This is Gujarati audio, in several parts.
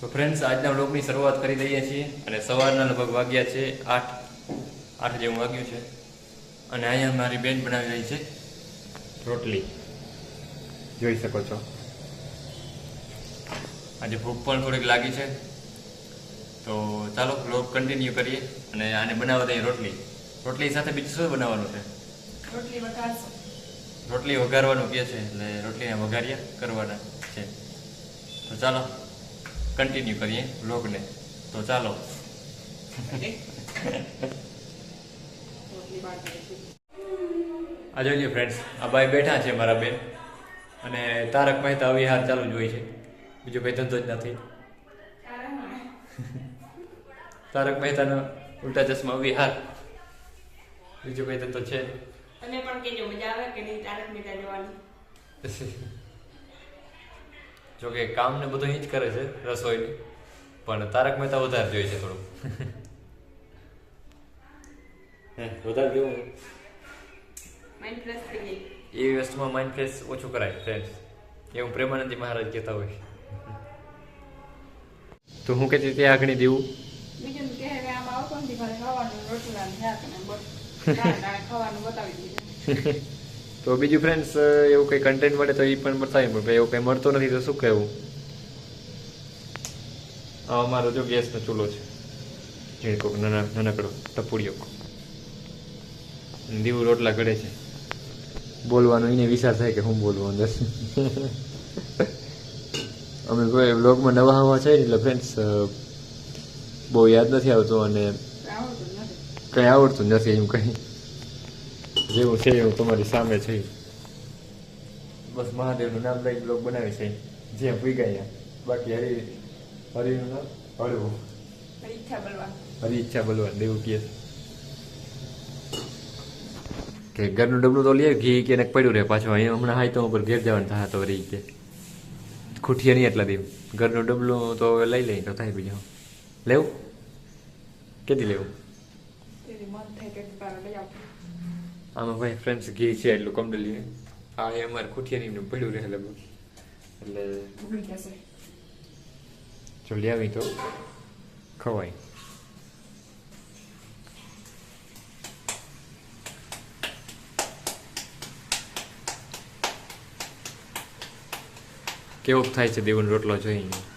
તો ફ્રેન્ડ્સ આજના બ્લોગની શરૂઆત કરી દઈએ છીએ અને સવારના લગભગ વાગ્યા છે આઠ. આઠ જેવું વાગ્યું છે. અને અહીંયા મારી બેન બનાવી રહી છે રોટલી. જોઈ શકો છો. આજે ભૂખ પણ થોડીક લાગી છે. તો ચાલો બ્લોગ કન્ટિન્યુ કરીએ અને આને બનાવવા દઈએ રોટલી. રોટલી સાથે બીજું શું બનાવવાનું છે? રોટલી વઘારશો. રોટલી વઘારવાનું કહે છે એટલે રોટલીને વઘાર્યા કરવાના છે. તો ચાલો. કન્ટિન્યુ કરીએ બ્લોગને તો ચાલો. આ જોઈએ ફ્રેન્ડ્સ આ ભાઈ બેઠા છે મારા બેન. અને તારક મહેતા વિહાર ચાલુ જ હોય છે. બીજો કંઈ ધંધો જ નથી. તારક મહેતાનો ઉલ્ટા ચશ્મા વિહાર. બીજો કંઈ ધંધો છે? નહીં. પણ કેજો મજા આવે કે નહીં? તારક મહેતા જોવાની. જો કે કામ ને બધું એ જ કરે છે રસોઈનું. પણ તારક મહેતા વધારે જોઈએ છે થોડું હે, વધારે કેવું માઇન્ડ ફ્રેશ થઈ ગઈ. એ વસ્તુમાં માઇન્ડ ફ્રેશ ઓછું કરાય ફ્રેન્ડ્સ એવું પ્રેમાનંદી મહારાજ કહેતા હોય. તો હું કહેતી ત્યાં આગળ દેવું. બીજું કે હવે આમ આવતો નથી ખાવાનું રોટલા ને શાક ને બસ. ખાવાનું બતાવી દીધું. તો બીજું ફ્રેન્ડ્સ એવું કંઈ કન્ટેન્ટ મળે તો એ પણ બતાવી પણ એવું કંઈ મળતો નથી તો શું કહેવું? આ અમારો જો ગેસનો ચૂલો છે. ઝીણકો નાના નાનકડો ટપુડિયો. દીવું રોટલા ઘડે છે. બોલવાનો એને વિચાર થાય કે હું બોલવું અંદર. અમે કોઈ બ્લોગમાં નવા હવા છે ને એટલે ફ્રેન્ડ્સ બહુ યાદ નથી આવતું અને કંઈ આવડતું નથી એમ કંઈ. જેવું છે એવું તમારી સામે છે. બસ મહાદેવનું નામ લઈ બ્લોગ બનાવી છે. જે ભૂઈ ગયા બાકી હરી હરિનું નામ હળવું. હરી ઈચ્છા બોલવા દેવું કહે કે ઘરનું ડબલું તો લે ઘી કે પડ્યું રહે પાછું. અહીંયા હમણાં હાય તો ઉપર ઘેર જવાનું થાય તો રહી કે. ખૂટીએ નહીં એટલા દેવ. ઘરનું ડબલું તો હવે લઈ લઈ તો થાય બીજું લેવું? કેથી લેવું? મન થાય કે તારે લઈ આવ આમાં ભાઈ ફ્રેન્ડ્સ ઘી છે એટલું કમડલી આ એ અમારે ખૂટિયાની પડ્યું રહે લગભગ. એટલે જો જો લેવી તો ખવાય. કેવો થાય છે દેવન રોટલો જોઈને?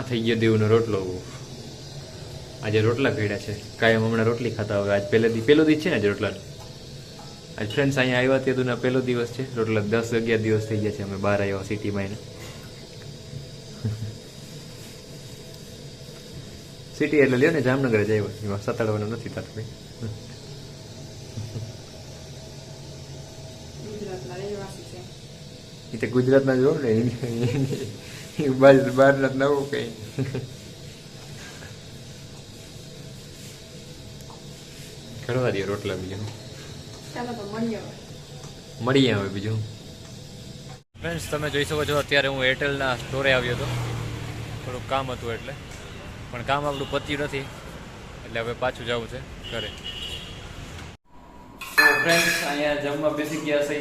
આ થઈ ગયો દેવનો રોટલો. આજે રોટલા કર્યા છે. કાયમ હમણાં રોટલી ખાતા હવે આજ પહેલે દી પહેલો દિવસ છે ને આજે રોટલા આજ ફ્રેન્ડ્સ અહીંયા આવ્યા તે ના પહેલો દિવસ છે. રોટલા દસ અગિયાર દિવસ થઈ ગયા છે. અમે બહાર આવ્યા સિટીમાં એને. સિટી એટલે લ્યો ને જામનગર જ આવ્યો. એમાં સતાડવાનું નથી થતું કંઈ એ તો ગુજરાતના જો એ બહાર નવું કંઈ. કરવા દો રોટલા બીજું મળીએ હવે. બીજું. ફ્રેન્ડ્સ તમે જોઈ શકો છો અત્યારે હું એરટેલના સ્ટોરે આવ્યો હતો. થોડુંક કામ હતું એટલે. પણ કામ આપણું પત્યું નથી. એટલે હવે પાછું જવું છે ઘરે. તો ફ્રેન્ડ્સ અહીંયા જમવા બેસી ગયા છે.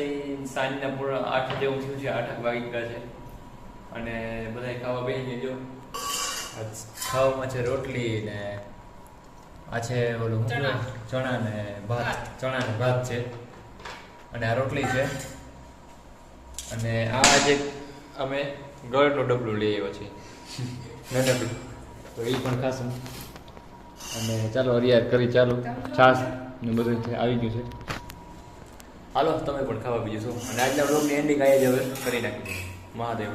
સાંજના પૂરા આઠ જેવું થયું છે આઠ વાગી ગયા છે. અને બધા ખાવા બેસી જો. ખાવામાં છે રોટલી ને આ છે ઓલું ચણા. ચણા ને ભાત. ભાત. ચણા ને ભાત છે. અને આ રોટલી છે. અને આ આજે અમે ગળનો ડબલું લઈ આવ્યો છીએ. નાનકડું તો એ પણ ખાશું. અને ચાલો હરિયાર કરી ચાલો. છાશ ને બધું છે, આવી ગયું છે. હાલો તમે પણ ખાવા બીજું શું? અને આજના બ્લોગની એન્ડિંગ આવી જ હવે. કરી નાખી મહાદેવ.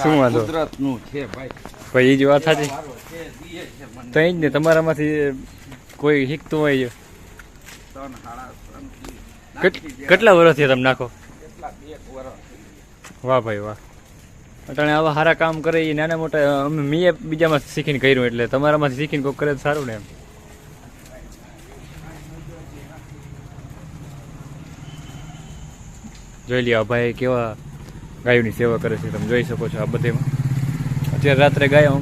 શું વાંધો? ભાઈ, એ વાત સાચી તો જ ને, તમારામાંથી કોઈ શીખતું હોય. કેટલા વર્ષથી તમે નાખો વાહ ભાઈ, વાહ અટાણે આવા સારા કામ કરે એ નાના મોટા, અમે મેં બીજામાં શીખીને કર્યું એટલે તમારામાંથી શીખીને કોઈ કરે સારું ને એમ જોઈ લ્યો ભાઈ કેવા ગાયોની સેવા કરે છે, તમે જોઈ શકો છો આ બધેમાં. અત્યારે રાત્રે ગાયો